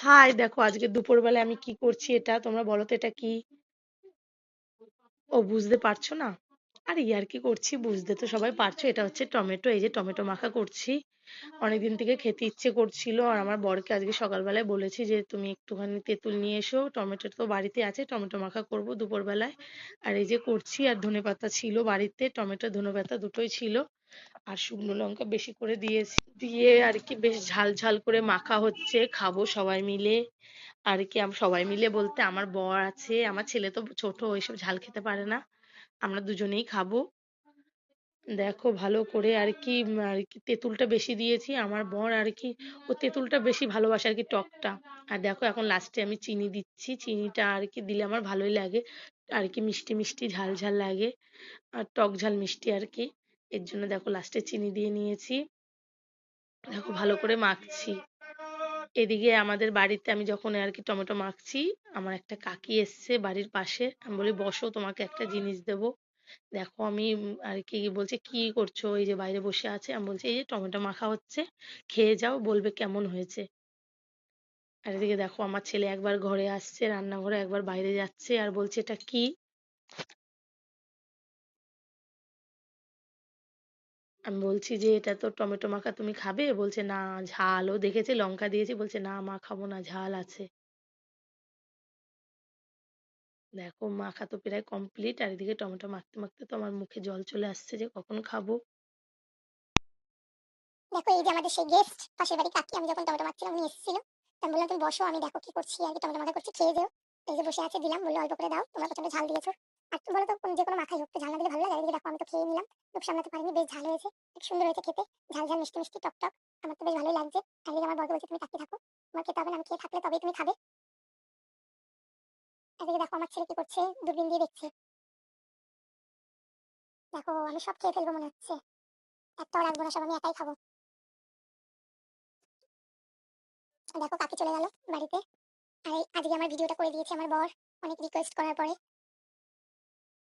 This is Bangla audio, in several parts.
হাই দেখো আজকে দুপুরবেলায় আমি কি করছি এটা তোমরা বলো তো এটা কি? ও বুঝতে পারছ না? আর আরে ইয়ার্কি করছি বুঝতে তো সবাই পারছ এটা হচ্ছে টমেটো, এই যে টমেটো মাখা করছি। অনেকদিন থেকে খেতে ইচ্ছে করছিল আর আমার বরকে আজকে সকালবেলায় বলেছি যে, তুমি একটুখানি তেঁতুল নিয়ে এসো, টমেটো তো বাড়িতে আছে, টমেটো মাখা করব দুপুরবেলায় আর এই যে করছি আর ধনেপাতা ছিল বাড়িতে, টমেটো, ধনেপাতা দুটোই ছিল আর শুকনো লঙ্কা বেশি করে দিয়েছি। দিয়ে আর কি বেশ ঝাল ঝাল করে মাখা হচ্ছে, খাব সবাই মিলে। আর কি সবাই মিলে বলতে আমার বর আছে, আমার ছেলে তো ছোট ওইসব ঝাল খেতে পারে না। আমরা দুজনেই খাব। দেখো ভালো করে আর কি আর কি তেঁতুলটা বেশি দিয়েছি। আমার বর আর কি, ও তেঁতুলটা বেশি ভালোবাসে আর কি টকটা। আর দেখো এখন লাস্টে আমি চিনি দিচ্ছি। চিনিটা আর কি দিলে আমার ভালোই লাগে। আর কি মিষ্টি মিষ্টি ঝাল ঝাল লাগে। আর টক ঝাল মিষ্টি আর কি। এর জন্য দেখো লাস্টে চিনি দিয়ে নিয়েছি। দেখো ভালো করে মাখছি। এদিকে আমাদের বাড়িতে আমি যখন আর কি টমেটো মাখছি, আমার একটা কাকি এসছে বাড়ির পাশে। আমি বলি, বসো, তোমাকে একটা জিনিস দেবো। দেখো আমি আর কি বলছে, কি করছ? এই যে বাইরে বসে আছে। আমি বলছি, এই যে টমেটো মাখা হচ্ছে, খেয়ে যাও, বলবে কেমন হয়েছে। আর এদিকে দেখো আমার ছেলে একবার ঘরে আসছে, রান্নাঘরে একবার বাইরে যাচ্ছে আর বলছে, এটা কি? আমি বলছি যে, এটা তো টমেটো মাখা তুমি খাবে? বলছে, না, ঝাল। ও দেখেছে, লঙ্কা দিয়েছি, বলছে, না, মা, খাব না, ঝাল আছে। দেখো, মাখা তো প্রায় কমপ্লিট আর এদিকে টমেটো মাখতে মাখতে তো আমার মুখে জল চলে আসছে যে, কখন খাব? দেখো, এই যে আমাদের সেই গেস্ট পাশের বাড়ি কাকি, আমি যখন টমেটো মাখছিলাম, উনি এসেছিল। আমি বললাম, তুমি বসো, আমি দেখো কি করছি আর কি টমেটো মাখা করছি, খেয়ে যেও। এই যে বসে আছে, দিলাম, বলল, অল্প করে দাও, তোমরা প্রচণ্ড ঝাল দিয়েছ। তুমি বলো তো যে কোনো মাখাই হোক ঝাল না দিলে ভালো লাগে। এদিকে দেখো আমি তো খেয়ে নিলাম, লোক সামলাতে পারিনি, বেশ ঝাল হয়েছে। খুব সুন্দর হয়েছে খেতে। ঝাল ঝাল, মিষ্টি মিষ্টি, টক টক। আমার তো বেশ ভালোই লাগছে। আর আমার বড় বলছে, তুমি কাকি থাকো। তোমার খেতে হবে না, আমি খেয়ে থাকলে তবেই তুমি খাবে। এদিকে দেখো আমার ছেলে কি করছে, দূরবীন দিয়ে দেখছে। দেখো, আমি সব খেয়ে ফেলব মনে হচ্ছে। একটাও রাখব না সব আমি একাই খাব। দেখো, কাকি চলে গেল বাড়িতে। আর আজকে আমার ভিডিওটা করে দিয়েছে আমার বর। অনেক রিকোয়েস্ট করার পরে।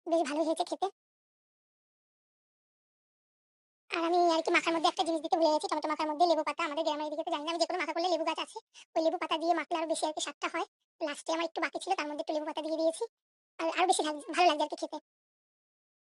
বেশ ভালো হয়েছে খেতে। আর আমি আর কি মাখার মধ্যে একটা জিনিস দিতে ভুলে গেছি, টমেটো মাখার মধ্যে লেবু পাতা। আমাদের গ্রামের দিকে তো জানি না, আমি যে কোনো মাখা করলে লেবু গাছ আছে। ওই লেবু পাতা দিয়ে মাখলে আরও বেশি আর কি স্বাদটা হয়। লাস্টে আমার একটু বাকি ছিল, তার মধ্যে একটু লেবু পাতা দিয়ে দিয়েছি। আর আরও বেশি ভালো লাগছে আর কি খেতে।